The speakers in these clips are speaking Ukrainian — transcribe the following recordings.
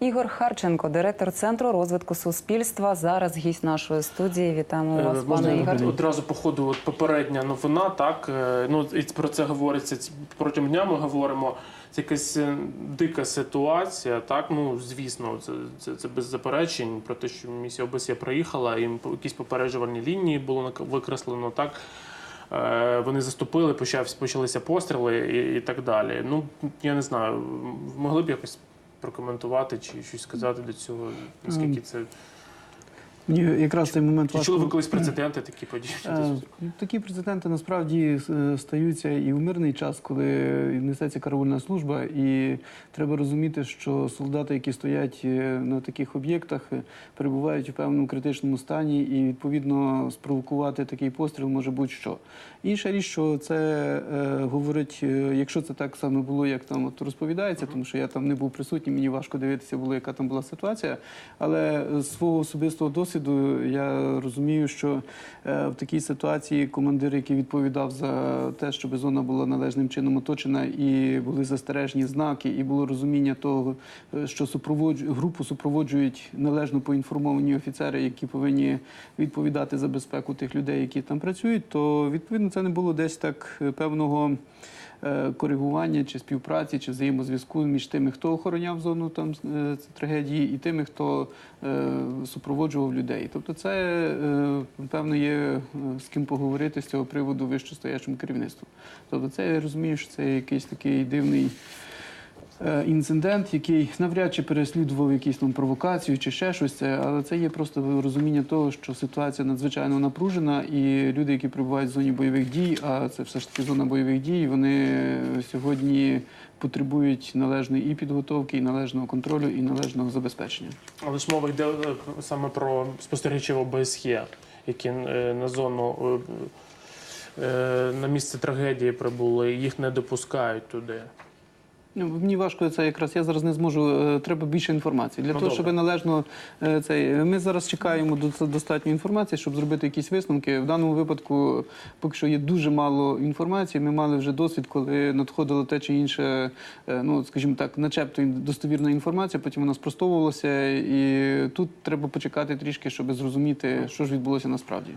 Ігор Харченко, директор центру розвитку суспільства. Зараз гість нашої студії. Вітаємо Е, вас, Можна пане Ігор. одразу по ходу от попередня новина, так е, ну і про це говориться протягом дня. Ми говоримо. Це якась е, дика ситуація. Так, ну звісно, це, це, це без заперечень про те, що місія ОБСЄ приїхала, по- якісь попереджувальні лінії було викреслено. Так вони заступили, почав почалися постріли і, і так далі. Ну я не знаю, могли б якось прокоментувати чи щось сказати до цього, наскільки це Ні, якраз цей момент чи чули ви колись прецеденти такі події? Е, Такі прецеденти насправді е, стаються і в мирний час, коли несеться караульна служба, і треба розуміти, що солдати, які стоять е, на таких об'єктах, перебувають у певному критичному стані, і відповідно спровокувати такий постріл може будь-що. Інша річ, що це е, говорить, якщо це так саме було, як там от розповідається, тому що я там не був присутній, мені важко дивитися, було яка там була ситуація. Але з свого особистого досвіду я розумію, що е, в такій ситуації командир, який відповідав за те, щоб зона була належним чином оточена, і були застережні знаки, і було розуміння того, е, що супроводж... групу супроводжують належно поінформовані офіцери, які повинні відповідати за безпеку тих людей, які там працюють, то відповідно це не було десь так е, певного коригування чи співпраці, чи взаємозв'язку між тими, хто охороняв зону там е, трагедії, і тими, хто е, супроводжував людей. Тобто, це е, певно є е, з ким поговорити з цього приводу вищостоячому керівництву. Тобто, це я розумію, що це якийсь такий дивний. Е, Інцидент, який навряд чи переслідував якісь там провокацію чи ще щось, але це є просто розуміння того, що ситуація надзвичайно напружена, і люди, які перебувають в зоні бойових дій, а це все ж таки зона бойових дій, вони сьогодні потребують належної і підготовки, і належного контролю, і належного забезпечення. Але ж мова йде е, саме про спостерігачів ОБСЄ, які е, на зону на місце трагедії прибули, їх не допускають туди. Ну, мені важко це якраз. Я зараз не зможу. е, Треба більше інформації для Ну, того, добре. щоб належно е, цей. Ми зараз чекаємо до достатньо інформації, щоб зробити якісь висновки. В даному випадку, поки що є дуже мало інформації. Ми мали вже досвід, коли надходило те чи інше, е, ну скажімо так, начебто достовірна інформація. Потім вона спростовувалася, і тут треба почекати трішки, щоб зрозуміти, що ж відбулося насправді.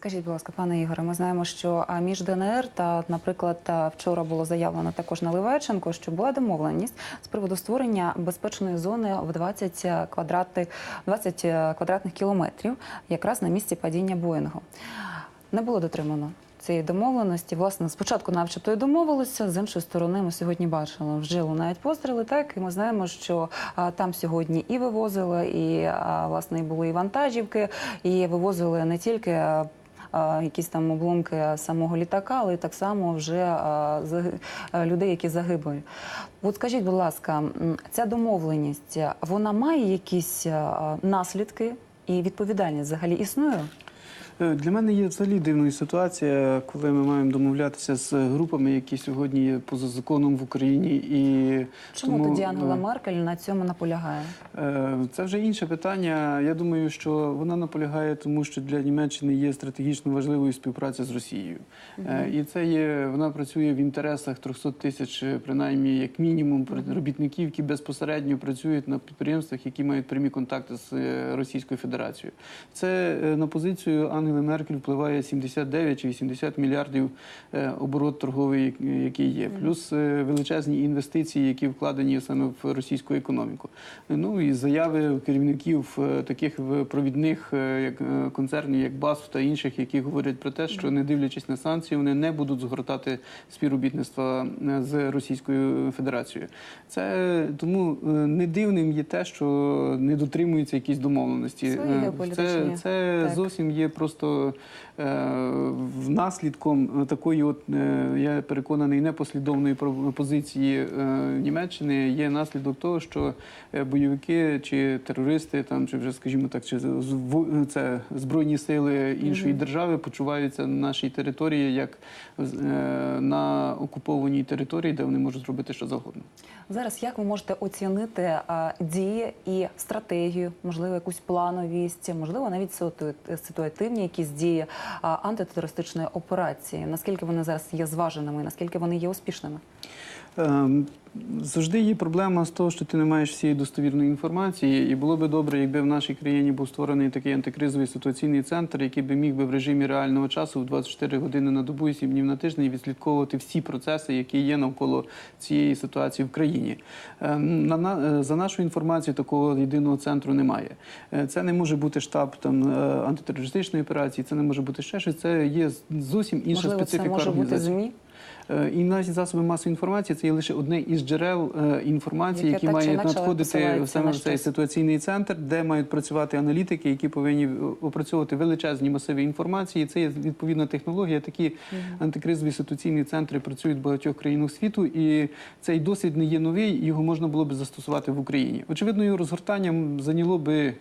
Скажіть, будь ласка, пане Ігоре, ми знаємо, що між ДНР та, наприклад, вчора було заявлено також на Ливайченко, що була домовленість з приводу створення безпечної зони в 20 квадратних, 20 квадратних кілометрів, якраз на місці падіння Боїнгу. Не було дотримано. Цієї домовленості, власне, спочатку начебто і домовилися. З іншої сторони, ми сьогодні бачили, вже лунають постріли. Так і ми знаємо, що а, там сьогодні і вивозили, і а, власне і були і вантажівки, і вивозили не тільки. Якісь там обломки самого літака, але так само вже людей, які загибли. От скажіть, будь ласка, ця домовленість вона має якісь наслідки і відповідальність взагалі існує? Е, Для мене є взагалі дивною ситуація, коли ми маємо домовлятися з групами, які сьогодні є поза законом в Україні. І Чому тому, тоді Ангела е, Меркель на цьому наполягає? Е, Це вже інше питання. Я думаю, що вона наполягає, тому що для Німеччини є стратегічно важливою співпраця з Росією. Е, І це є вона працює в інтересах 300 тисяч, принаймні як мінімум, робітників, які безпосередньо працюють на підприємствах, які мають прямі контакти з Російською Федерацією. Це на позицію Ангели Меркель впливає 79 чи 80 мільярдів е, оборот торговий, який є, плюс е, величезні інвестиції, які вкладені саме в російську економіку. Ну і заяви керівників е, таких провідних як концернів, як БАСФ та інших, які говорять про те, що не дивлячись на санкції, вони не будуть згортати співробітництва з Російською Федерацією. Це тому не дивним є те, що не дотримуються якісь домовленості. Це, це так. зовсім є просто е, в наслідком такої, от е, я переконаний, непослідовної позиції е, Німеччини є наслідок того, що е, бойовики чи терористи, там чи вже скажімо так, чи це збройні сили іншої держави почуваються на нашій території як е, на окупованій території, де вони можуть зробити що завгодно. Зараз як ви можете оцінити а, дії і стратегію, можливо, якусь плановість, можливо, навіть ситуа- ситуативні якісь дії антитерористичної операції? Наскільки вони зараз є зваженими, наскільки вони є успішними? Ем, Завжди є проблема з того, що ти не маєш всієї достовірної інформації, і було би добре, якби в нашій країні був створений такий антикризовий ситуаційний центр, який би міг би в режимі реального часу в 24 години на добу і 7 днів на тиждень відслідковувати всі процеси, які є навколо цієї ситуації в країні. Ем, е, за нашу інформацію, такого єдиного центру немає. Е, Це не може бути штаб там е, антитерористичної операції, це не може бути ще щось. Це є зовсім інша Можливо, це специфіка може бути. ЗМІ? Е, І навіть засоби масової інформації це є лише одне із джерел е, інформації, які мають надходити саме в цей ситуаційний центр, де мають працювати аналітики, які повинні е, опрацьовувати величезні масиви інформації. Це є відповідна технологія. Такі антикризові ситуаційні центри працюють в багатьох країнах світу, і цей досвід не є новий. Його можна було б застосувати в Україні. Очевидно, його розгортанням зайняло би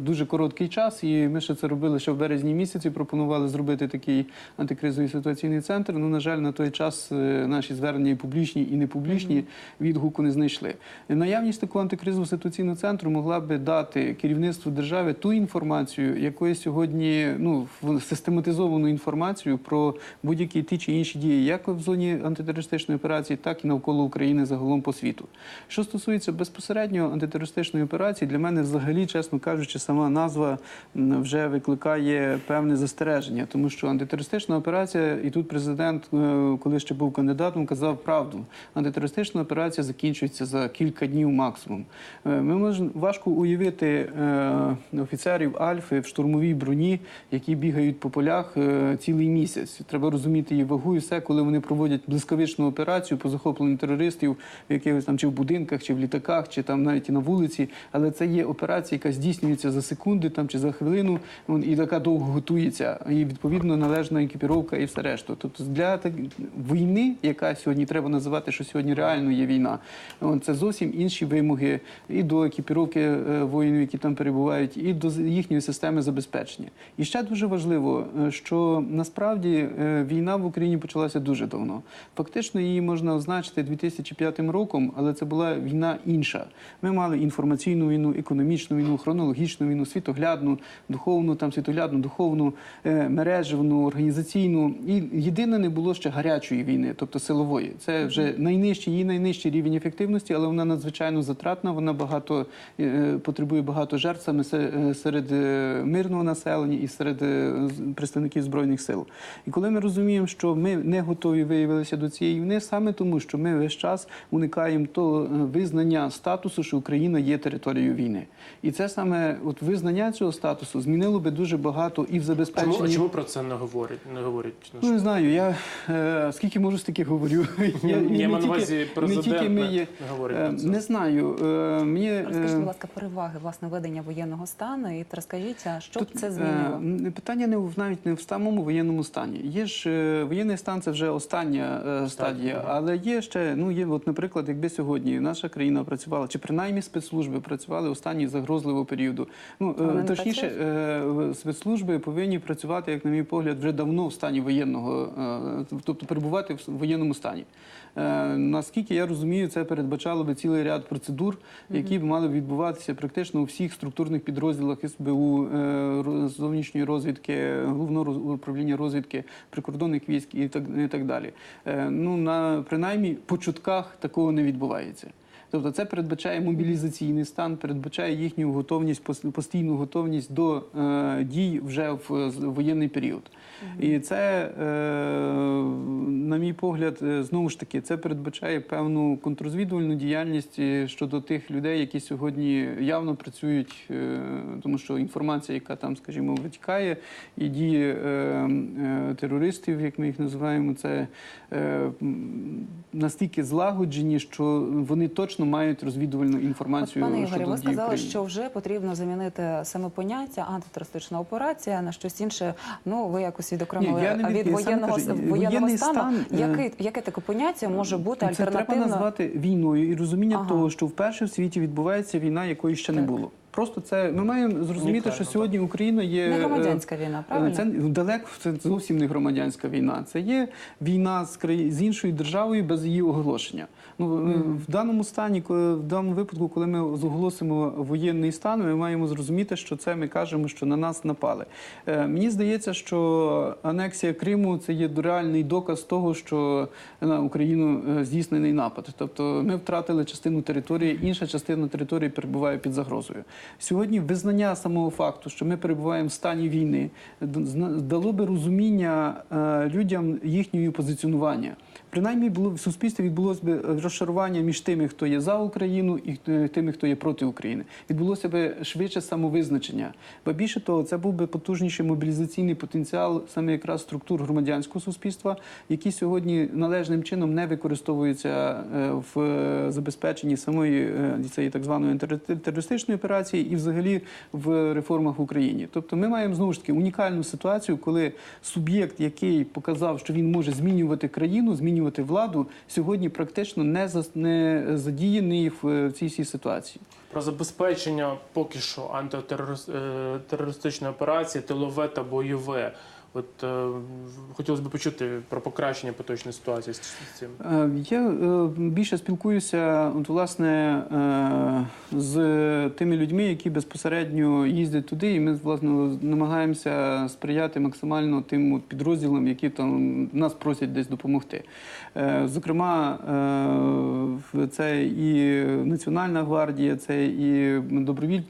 дуже короткий час, і ми ще це робили ще в березні місяці. Пропонували зробити такий антикризовий ситуаційний центр. Ну на жаль, на той час е, наші звернення і публічні, і непублічні відгуку не знайшли. Наявність такого антикризового ситуаційного центру могла би дати керівництву держави ту інформацію, якої сьогодні ну систематизовану інформацію про будь-які ті чи інші дії, як в зоні антитерористичної операції, так і навколо України загалом по світу. Що стосується безпосередньо антитерористичної операції, для мене взагалі, чесно кажучи, сама назва вже викликає певне застереження, тому що антитерористична операція, і тут президент, е, коли ще був кандидатом, казав правду. Антитерористична операція закінчується за кілька днів максимум. Е, Ми можемо важко уявити е, офіцерів Альфи в штурмовій броні, які бігають по полях е, цілий місяць. Треба розуміти її вагу і все, коли вони проводять блискавичну операцію по захопленню терористів в якихось там чи в будинках, чи в літаках, чи там навіть і на вулиці. Але це є операція, яка здійснюється за секунди там чи за хвилину, і така довго готується. І відповідно належна екіпіровка і все решту. Тобто для війни, яка сьогодні треба називати, що сьогодні реально є війна, це зовсім інші вимоги і до екіпіровки е, воїнів, які там перебувають, і до їхньої системи забезпечення. І ще дуже важливо, е, що насправді е, війна в Україні почалася дуже давно. Фактично її можна означити 2005 роком, але це була війна інша. Ми мали інформаційну війну, економічну війну, хронологічну війну, світоглядну, духовну, там світоглядну, духовну, мережевну, організаційну. І єдине не було ще гарячої війни, тобто силової. Це вже найнижчий, її найнижчий рівень ефективності, але вона надзвичайно затратна. Вона багато е, потребує багато жертв саме е, серед е, мирного населення і серед е, представників збройних сил. І коли ми розуміємо, що ми не готові виявилися до цієї війни, саме тому, що ми весь час уникаємо того е, визнання статусу, що Україна є територією війни. І це саме от визнання цього статусу змінило би дуже багато і в Чому, забезпеченні. чому про це не говорять? Не говорять Ну, не знаю, я е, скільки можу, стільки говорю. Я, Я не маю на увазі не президент тільки ми не, є. не говорить Е. Не знаю. Е, Мені, Розкажіть, е, будь ласка, переваги власне ведення воєнного стану і розкажіть, а що Тут, це е, змінило? Питання не в навіть не в самому воєнному стані. Є ж воєнний стан це вже остання е, стадія, ага. але є ще, ну є, от, наприклад, якби сьогодні наша країна працювала, чи принаймні спецслужби працювали у стані загрозливого періоду. Ну е, точніше, е, спецслужби повинні працювати, як на мій погляд, вже давно в стані воєнного, е, тобто перебувати в воєнному стані. Е, Наскільки я розумію, це передбачало би цілий ряд процедур, які б мали відбуватися практично у всіх структурних підрозділах СБУ, е, зовнішньої розвідки, головного управління розвідки, прикордонних військ і так, і так далі. Е, Ну на принаймні по чутках такого не відбувається. Тобто це передбачає мобілізаційний стан, передбачає їхню готовність, постійну готовність до е, дій вже в з- воєнний період. І це, е, на мій погляд, е, знову ж таки, це передбачає певну контррозвідувальну діяльність е, щодо тих людей, які сьогодні явно працюють, е, тому що інформація, яка там, скажімо, витікає, і дії терористів, як ми їх називаємо, це настільки злагоджені, що вони точно мають розвідувальну От, інформацію. пане Ігорі, ви сказали, що вже потрібно замінити саме поняття антитерористична операція на щось інше. Ну ви якось відокремили від- воєнного кажу, воєнного воєнний стану. стан, Яке, яке таке поняття може бути Це треба назвати війною і розуміння Ага. того, що вперше в світі відбувається війна, якої ще не було. Просто це ми маємо зрозуміти, Унікально, що так. сьогодні Україна є Не е, громадянська війна, правильно? Це далеко це зовсім не громадянська війна. Це є війна з краї- з іншою державою без її оголошення. Ну е, в даному стані, коли- в даному випадку, коли ми оголосимо воєнний стан, ми маємо зрозуміти, що це ми кажемо, що на нас напали. Е, Мені здається, що анексія Криму це є реальний доказ того, що на Україну е, здійснений напад. Тобто ми втратили частину території, інша частина території перебуває під загрозою. Сьогодні визнання самого факту, що ми перебуваємо в стані війни, дало би розуміння е, людям їхнього позиціонування. Принаймні було в суспільстві відбулося б розшарування між тими, хто є за Україну, і е, тими, хто є проти України. Відбулося б швидше самовизначення. Бо більше того, це був би потужніший мобілізаційний потенціал саме якраз структур громадянського суспільства, які сьогодні належним чином не використовуються е, в забезпеченні самої цієї так званої терористичної операції і взагалі в реформах в Україні. Тобто ми маємо знову ж таки унікальну ситуацію, коли суб'єкт, який показав, що він може змінювати країну, змінювати владу, сьогодні практично не не задіяний в е, цій всій ситуації. Про забезпечення поки що антитерористичної операції, тилове та бойове. От е, хотілося б почути про покращення поточної ситуації з цим. Е, Я е, більше спілкуюся от, власне е, з тими людьми, які безпосередньо їздять туди, і ми власне намагаємося сприяти максимально тим от підрозділам, які там нас просять десь допомогти. Е, Зокрема, е, це і Національна гвардія, це і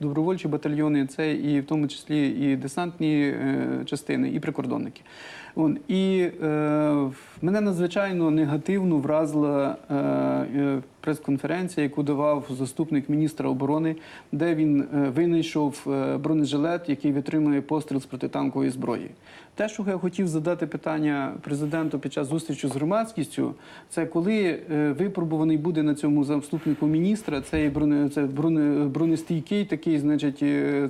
добровольчі батальйони, це і в тому числі і десантні е, частини, і прикордонники. І е, мене надзвичайно негативно вразила е, е, прес-конференція, яку давав заступник міністра оборони, де він е, винайшов е, бронежилет, який витримує постріл з протитанкової зброї. Те, що я хотів задати питання президенту під час зустрічі з громадськістю, це коли випробуваний буде на цьому заступнику міністра цей броне, це броне, бронестійкий такий, значить,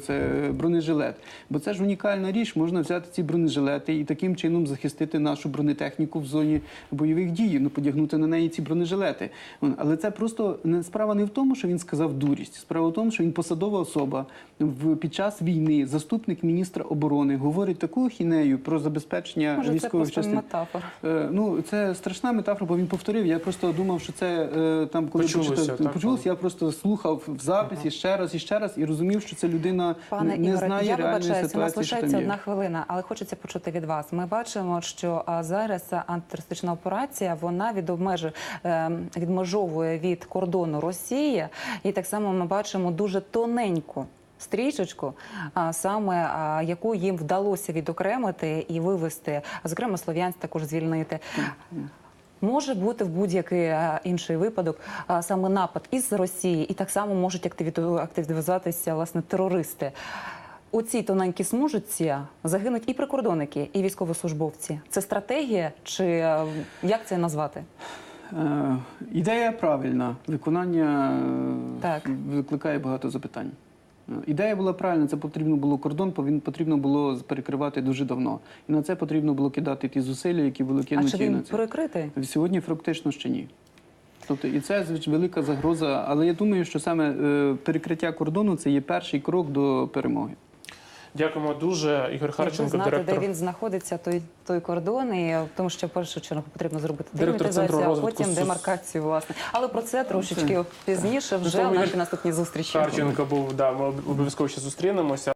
це бронежилет. Бо це ж унікальна річ, можна взяти ці бронежилети і таким чином захистити нашу бронетехніку в зоні бойових дій, ну подягнути на неї ці бронежилети. Але це просто не справа не в тому, що він сказав дурість. Справа в тому, що він посадова особа в під час війни, заступник міністра оборони, говорить таку ахінею про забезпечення Може, військових просто частин. метафора. Е, Ну, це страшна метафора, бо він повторив. Я просто думав, що це е, там, коли так, почулося, я просто слухав в записі ще раз і ще раз і розумів, що це людина Пане не Ігоре, знає я реальної вибачаюся, у нас лишається одна хвилина, але хочеться почути від вас. Ми бачимо, що зараз антитерористична операція вона е, відмежовує від кордону Росії, і так само ми бачимо дуже тоненьку. Стрічечку, саме яку їм вдалося відокремити і вивести, зокрема слов'янськ також звільнити. Може бути в будь-який е, інший випадок саме напад із Росії, і так само можуть активізуватися власне терористи. У цій тоненькій смужці загинуть і прикордонники, і військовослужбовці. Це стратегія, чи е, як це назвати? Е, Ідея правильна, виконання е, Так. викликає багато запитань. Е, Ідея була правильна, це потрібно було кордон, повин- потрібно було перекривати дуже давно. І на це потрібно було кидати ті зусилля, які були А чи він перекритий? Сьогодні фактично ще ні. Тобто, і це звич, велика загроза. Але я думаю, що саме перекриття кордону це є перший крок до перемоги. Дякуємо дуже. Ігор Харченко, знати, директор де він знаходиться, той той кордон, і тому що в першу чергу потрібно зробити демілітаризацію, а потім сус- демаркацію. Власне, але про це трошечки пізніше, вже Тому нашій наступній зустрічі. Харченко був. Да, ми обов'язково ще зустрінемося.